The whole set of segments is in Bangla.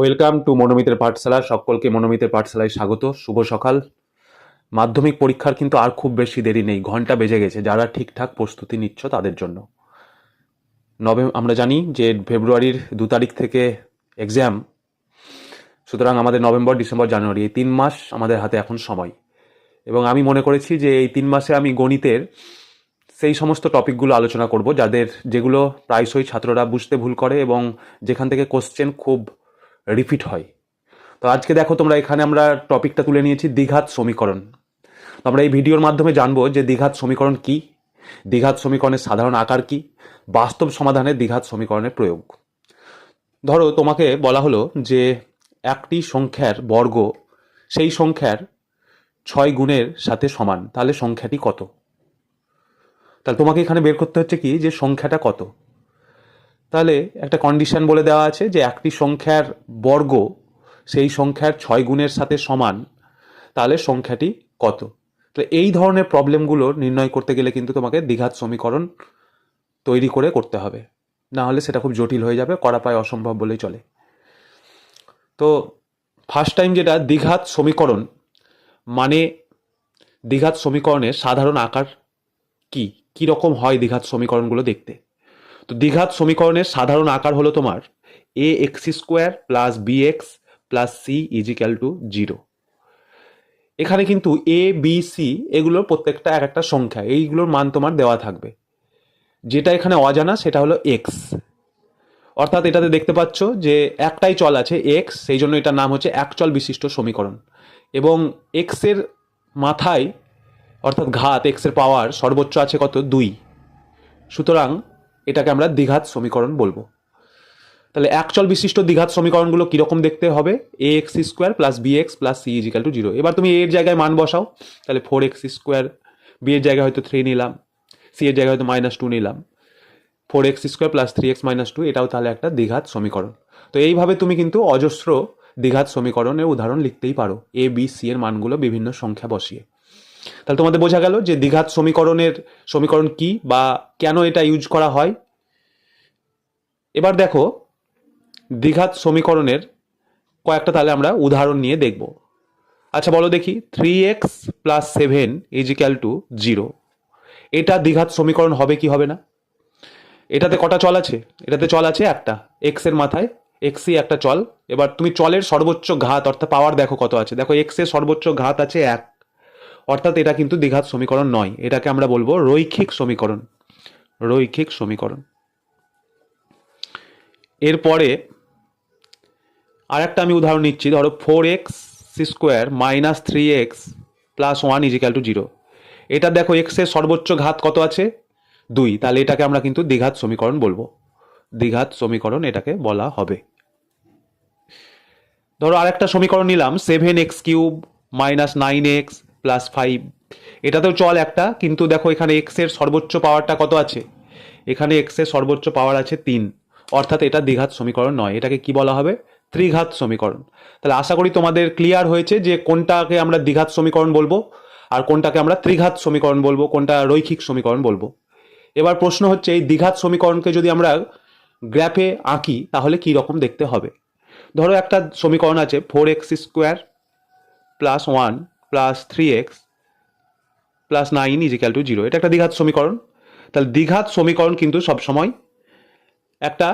ওয়েলকাম টু মনোমিতের পাঠশালা। সকলকে মনোমিতের পাঠশালায় স্বাগত। শুভ সকাল। মাধ্যমিক পরীক্ষার কিন্তু আর খুব বেশি দেরি নেই। ঘণ্টা বেজে গেছে। যারা ঠিকঠাক প্রস্তুতি নিচ্ছ তাদের জন্য। নভে আমরা জানি যে ফেব্রুয়ারির দু তারিখ থেকে এক্সাম সুতরাং আমাদের নভেম্বর, ডিসেম্বর, জানুয়ারি এই তিন মাস আমাদের হাতে এখন সময়। এবং আমি মনে করেছি যে এই তিন মাসে আমি গণিতের সেই সমস্ত টপিকগুলো আলোচনা করব, যাদের যেগুলো প্রায়শই ছাত্ররা বুঝতে ভুল করে এবং যেখান থেকে কোশ্চেন খুব রিপিট হয়। তো আজকে দেখো তোমরা এখানে আমরা টপিকটা তুলে নিয়েছি দ্বিঘাত সমীকরণ। তো আমরা এই ভিডিওর মাধ্যমে জানব যে দ্বিঘাত সমীকরণ কি? দ্বিঘাত সমীকরণের সাধারণ আকার কি? বাস্তব সমাধানে দ্বিঘাত সমীকরণের প্রয়োগ। ধরো তোমাকে বলা হলো যে একটি সংখ্যার বর্গ সেই সংখ্যার ছয় গুণের সাথে সমান। তাহলে সংখ্যাটি কত? তাহলে তোমাকে এখানে বের করতে হচ্ছে কি? যে সংখ্যাটা কত? তাহলে একটা কন্ডিশন বলে দেওয়া আছে যে একটি সংখ্যার বর্গ সেই সংখ্যার ছয় গুণের সাথে সমান, তাহলে সংখ্যাটি কত? তো এই ধরনের প্রবলেমগুলো নির্ণয় করতে গেলে কিন্তু তোমাকে দ্বিঘাত সমীকরণ তৈরি করে করতে হবে। না হলে সেটা খুব জটিল হয়ে যাবে, করা পায় অসম্ভব বলেই চলে। তো ফার্স্ট টাইম যেটা, দ্বিঘাত সমীকরণ মানে দ্বিঘাত সমীকরণের সাধারণ আকার কি? কী রকম হয় দ্বিঘাত সমীকরণগুলো দেখতে? তো দ্বিঘাত সমীকরণের সাধারণ আকার হলো তোমার A X square plus B X plus C equal to zero এখানে কিন্তু এ বি সি এগুলোর প্রত্যেকটা এক একটা সংখ্যা, এইগুলোর মান তোমার দেওয়া থাকবে। যেটা এখানে অজানা, সেটা হলো এক্স অর্থাৎ এটাতে দেখতে পাচ্ছ যে একটাই চল আছে এক্স সেই জন্য এটার নাম হচ্ছে একচল বিশিষ্ট সমীকরণ। এবং এক্সের মাথায়, অর্থাৎ ঘাত এক্সের পাওয়ার সর্বোচ্চ আছে কত? দুই। সুতরাং এটাকে আমরা দ্বিঘাত সমীকরণ বলব। তাহলে একচল বিশিষ্ট দ্বিঘাত সমীকরণগুলো কীরকম দেখতে হবে? A X square plus B X plus C equal to zero এবার তুমি এর জায়গায় মান বসাও। তাহলে ফোর এক্স স্কোয়ার বি এর জায়গায় হয়তো থ্রি নিলাম সি এর জায়গায় হয়তো মাইনাস টু নিলাম। Four X square plus three X minus two এটাও তাহলে একটা দ্বিঘাত সমীকরণ। তো এইভাবে তুমি কিন্তু অজস্র দ্বিঘাত সমীকরণের উদাহরণ লিখতেই পারো। এ বি সি এর মানগুলো বিভিন্ন সংখ্যা বসিয়ে। তাহলে তোমাদের বোঝা গেল যে দ্বিঘাত সমীকরণের সমীকরণ কি বা কেন এটা ইউজ করা হয়? এবার দেখো, দ্বিঘাত সমীকরণের কয়েকটা তাহলে আমরা উদাহরণ নিয়ে দেখব। আচ্ছা বলো দেখি three X plus seven equal to zero এটা দ্বিঘাত সমীকরণ হবে কি হবে না? এটাতে কটা চল আছে? এটাতে চল আছে একটা। এক্সের মাথায় এক্সই একটা চল। এবার তুমি চলের সর্বোচ্চ ঘাত, অর্থাৎ পাওয়ার দেখো কত আছে। দেখো এক্সের সর্বোচ্চ ঘাত আছে এক। অর্থাৎ এটা কিন্তু দ্বিঘাত সমীকরণ নয়। এটাকে আমরা বলব রৈখিক সমীকরণ। রৈখিক সমীকরণ। এরপরে আর একটা আমি উদাহরণ নিচ্ছি। ধরো four X square minus three X plus one equal to zero. এটা দেখো এক্সের সর্বোচ্চ ঘাত কত আছে? দুই। তাহলে এটাকে আমরা কিন্তু দ্বিঘাত সমীকরণ বলব। দ্বিঘাত সমীকরণ এটাকে বলা হবে। ধরো আরেকটা সমীকরণ নিলাম। Seven X cube minus nine X plus five এটাতেও চল একটা, কিন্তু দেখো এখানে এক্সের সর্বোচ্চ পাওয়ারটা কত আছে? এখানে এক্সের সর্বোচ্চ পাওয়ার আছে তিন। অর্থাৎ এটা দ্বিঘাত সমীকরণ নয়। এটাকে কি বলা হবে? ত্রিঘাত সমীকরণ। তাহলে আশা করি তোমাদের ক্লিয়ার হয়েছে যে কোনটাকে আমরা দ্বিঘাত সমীকরণ বলব, আর কোনটাকে আমরা ত্রিঘাত সমীকরণ বলব, কোনটা রৈখিক সমীকরণ বলব। এবার প্রশ্ন হচ্ছে, এই দ্বিঘাত সমীকরণকে যদি আমরা গ্র্যাফে আঁকি, তাহলে কি রকম দেখতে হবে? ধরো একটা সমীকরণ আছে four X square plus one plus three X plus nine equal to zero এটা একটা দ্বিঘাত সমীকরণ। তাহলে দ্বিঘাত সমীকরণ কিন্তু সবসময় একটা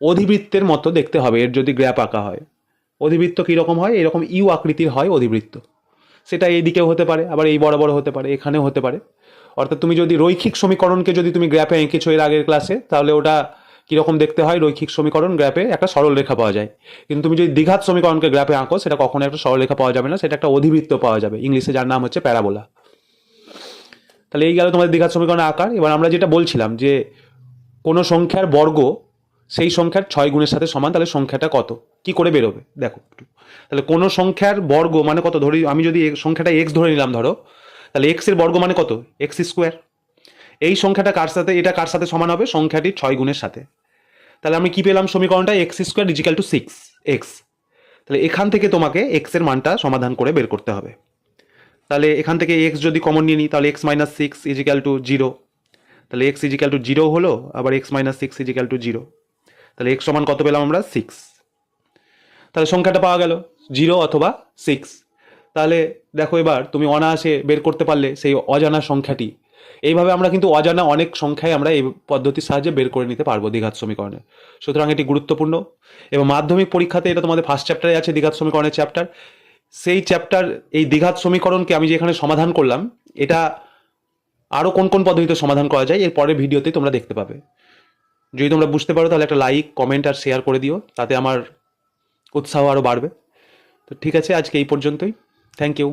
অধিবৃত্তের মতো দেখতে হবে, এর যদি গ্র্যাপ আঁকা হয়। অধিবৃত্ত কীরকম হয়? এরকম ইউ আকৃতির হয় অধিবৃত্ত। সেটা এইদিকেও হতে পারে, আবার এই বরাবর হতে পারে, এখানেও হতে পারে। অর্থাৎ তুমি যদি রৈখিক সমীকরণকে যদি তুমি গ্র্যাপে এঁকেছো এর আগের ক্লাসে তাহলে ওটা কীরকম দেখতে হয় রৈখিক সমীকরণ গ্র্যাপে একটা সরল রেখা পাওয়া যায়। কিন্তু তুমি যদি দ্বিঘাত সমীকরণকে গ্র্যাপে আঁকো, সেটা কখনো একটা সরল রেখা পাওয়া যাবে না, সেটা একটা অধিবৃত্ত পাওয়া যাবে। ইংলিশে যার নাম হচ্ছে প্যারাবোলা। তাহলে এই গেল তোমাদের দ্বিঘাত সমীকরণের আকার। এবার আমরা যেটা বলছিলাম যে, কোনো সংখ্যার বর্গ সেই সংখ্যার ছয় গুণের সাথে সমান, তাহলে সংখ্যাটা কত? কি করে বেরোবে? দেখো তাহলে কোনো সংখ্যার বর্গ মানে কত? ধরি, আমি যদি সংখ্যাটা এক্স ধরে নিলাম ধরো, তাহলে এক্সের বর্গ মানে কত? এক্স স্কোয়ার এই সংখ্যাটা কার সাথে, এটা কার সাথে সমান হবে? সংখ্যাটি ছয় গুণের সাথে। তাহলে আমি কি পেলাম সমীকরণটা? X square equal to six X তাহলে এখান থেকে তোমাকে এক্সের মানটা সমাধান করে বের করতে হবে। তাহলে এখান থেকে এক্স যদি কমন নিয়ে নিই, তাহলে X minus six equal to zero তাহলে এক্স ইজিক্যাল টু জিরো হলো, আবার X minus six equal to zero তাহলে এক্স সমান কত পেলাম আমরা? সিক্স তাহলে সংখ্যাটা পাওয়া গেল জিরো অথবা সিক্স তাহলে দেখো এবার তুমি অনায়াসে বের করতে পারলে সেই অজানা সংখ্যাটি। এইভাবে আমরা কিন্তু অজানা অনেক সংখ্যায় আমরা এই পদ্ধতির সাহায্যে বের করে নিতে পারব দ্বিঘাত সমীকরণে। সুতরাং এটি গুরুত্বপূর্ণ। এবং মাধ্যমিক পরীক্ষাতে এটা তোমাদের ফার্স্ট চ্যাপ্টারে আছে, দ্বিঘাত সমীকরণের চ্যাপ্টার সেই চ্যাপ্টার এই দ্বিঘাত সমীকরণকে আমি যেখানে সমাধান করলাম, এটা আরও কোন কোন পদ্ধতিতে সমাধান করা যায়, এর পরের ভিডিওতে তোমরা দেখতে পাবে। যদি তোমরা বুঝতে পারো, তাহলে একটা লাইক কমেন্ট আর শেয়ার করে দিও, তাতে আমার উৎসাহ আরও বাড়বে। তো ঠিক আছে, আজকে এই পর্যন্তই। Thank you